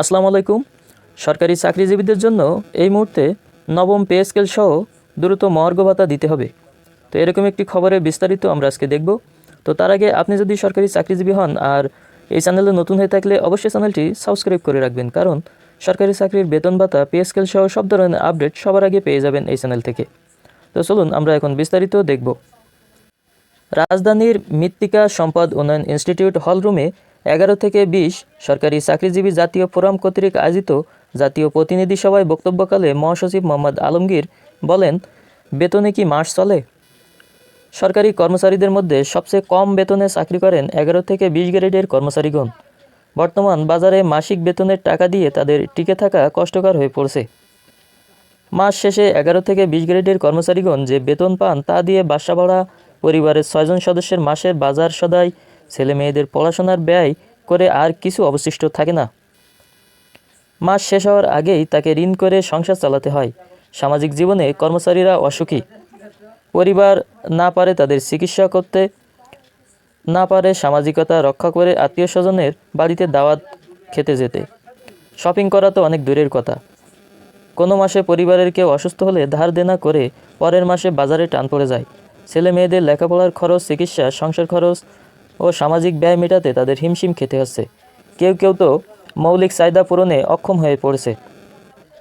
আসসালামু আলাইকুম। সরকারি চাকরিজীবীদের জন্য এই মুহূর্তে নবম পে স্কেল সহ দ্রুত মর্গ ভাতা দিতে হবে। তো এরকম একটি খবরের বিস্তারিত আমরা আজকে দেখব। তো তার আগে আপনি যদি সরকারি চাকরিজীবী হন আর এই চ্যানেলে নতুন হয়ে থাকলে অবশ্যই চ্যানেলটি সাবস্ক্রাইব করে রাখবেন, কারণ সরকারি চাকরির বেতন ভাতা, পে স্কেল সহ সব ধরনের আপডেট সবার আগে পেয়ে যাবেন এই চ্যানেল থেকে। তো চলুন আমরা এখন বিস্তারিত দেখব। রাজধানীর মৃত্তিকা সম্পদ উন্নয়ন ইনস্টিটিউট হলরুমে এগারো থেকে বিশ, সরকারি চাকরিজীবী জাতীয় ফোরাম কর্তৃক আয়োজিত জাতীয় প্রতিনিধি সভায় বক্তব্যকালে মহাসচিব মোহাম্মদ আলমগীর বলেন, বেতনে কি মাস চলে? সরকারি কর্মচারীদের মধ্যে সবচেয়ে কম বেতনে চাকরি করেন এগারো থেকে বিশ গ্রেডের কর্মচারীগণ। বর্তমান বাজারে মাসিক বেতনের টাকা দিয়ে তাদের টিকে থাকা কষ্টকর হয়ে পড়ছে। মাস শেষে এগারো থেকে বিশ গ্রেডের কর্মচারীগণ যে বেতন পান তা দিয়ে বাসা ভাড়া, পরিবারের ছয়জন সদস্যের মাসের বাজার সদাই ছেলে মেয়েদের পড়াশোনার ব্যয় করে আর কিছু অবশিষ্ট থাকে না। মাস শেষ হওয়ার আগেই তাকে ঋণ করে সংসার চালাতে হয়। সামাজিক জীবনে কর্মচারীরা অসুখী। পরিবার না পারে তাদের চিকিৎসা করতে, না পারে সামাজিকতা রক্ষা করে আত্মীয় স্বজনের বাড়িতে দাওয়াত খেতে যেতে। শপিং করা তো অনেক দূরের কথা। কোনো মাসে পরিবারের কেউ অসুস্থ হলে ধার দেনা করে পরের মাসে বাজারে টান পড়ে যায়। ছেলে মেয়েদের লেখাপড়ার খরচ, চিকিৎসা, সংসার খরচ ও সামাজিক ব্যয় মেটাতে তাদের হিমশিম খেতে হচ্ছে। কেউ কেউ তো মৌলিক চাহিদা পূরণে অক্ষম হয়ে পড়েছে।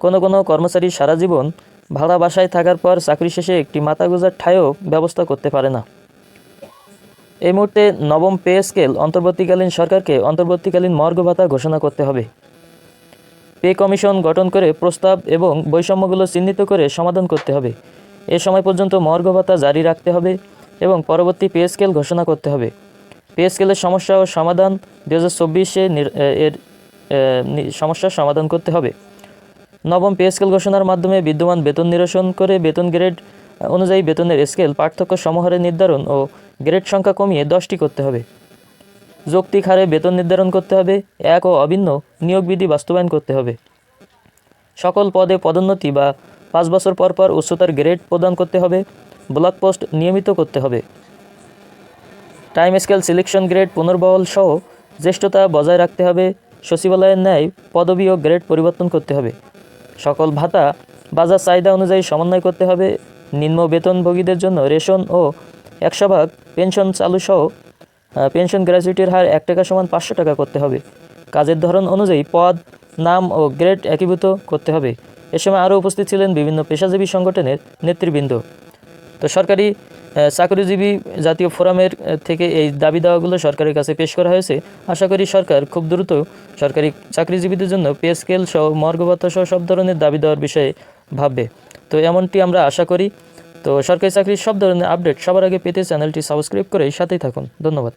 কোনো কোনো কর্মচারী সারা জীবন ভাড়া বাসায় থাকার পর চাকরি শেষে একটি মাথা গোজার ঠাইও ব্যবস্থা করতে পারে না। এই মুহূর্তে নবম পে স্কেল অন্তর্বর্তীকালীন সরকারকে অন্তর্বর্তীকালীন মর্গ ভাতা ঘোষণা করতে হবে। পে কমিশন গঠন করে প্রস্তাব এবং বৈষম্যগুলো চিহ্নিত করে সমাধান করতে হবে। এ সময় পর্যন্ত মর্গ ভাতা জারি রাখতে হবে এবং পরবর্তী পে স্কেল ঘোষণা করতে হবে। পে স্কেলের সমস্যা ও সমাধান দু হাজার চব্বিশে এর সমস্যার সমাধান করতে হবে। নবম পে স্কেল ঘোষণার মাধ্যমে বিদ্যমান বেতন নিরসন করে বেতন গ্রেড অনুযায়ী বেতনের স্কেল, পার্থক্য সমহারে নির্ধারণ ও গ্রেড সংখ্যা কমিয়ে দশটি করতে হবে। যৌক্তিক হারে বেতন নির্ধারণ করতে হবে, এক ও অভিন্ন নিয়োগ বিধি বাস্তবায়ন করতে হবে। সকল পদে পদোন্নতি বা পাঁচ বছর পর পর উচ্চতার গ্রেড প্রদান করতে হবে, ব্লক পোস্ট নিয়মিত করতে হবে। টাইম স্কেল সিলেকশন গ্রেড পুনর্বহল সহ জ্যেষ্ঠতা বজায় রাখতে হবে, সচিবালয়ের ন্যায় পদবি ও গ্রেড পরিবর্তন করতে হবে। সকল ভাতা, বাজার চাহিদা অনুযায়ী সমন্বয় করতে হবে, নিম্ন বেতনভোগীদের জন্য রেশন ও একশো ভাগ পেনশন চালু সহ পেনশন গ্র্যাচুইটির হার এক টাকা সমান পাঁচশো টাকা করতে হবে। কাজের ধরন অনুযায়ী পদ, নাম ও গ্রেড একীভূত করতে হবে। এ সময় আরও উপস্থিত ছিলেন বিভিন্ন পেশাজীবী সংগঠনের নেতৃবৃন্দ। তো সরকারি চাকরিজীবী জাতীয় ফোরামের থেকে এই দাবি দাওয়াগুলো সরকারের কাছে পেশ করা হয়েছে। আশা করি সরকার খুব দ্রুত সরকারি চাকরিজীবীদের জন্য পে স্কেল সহ মর্গভাতা সহ সব ধরনের দাবি দেওয়ার বিষয়ে ভাববে। তো এমনটি আমরা আশা করি। তো সরকারি চাকরির সব ধরনের আপডেট সবার আগে পেতে চ্যানেলটি সাবস্ক্রাইব করে সাথেই থাকুন। ধন্যবাদ।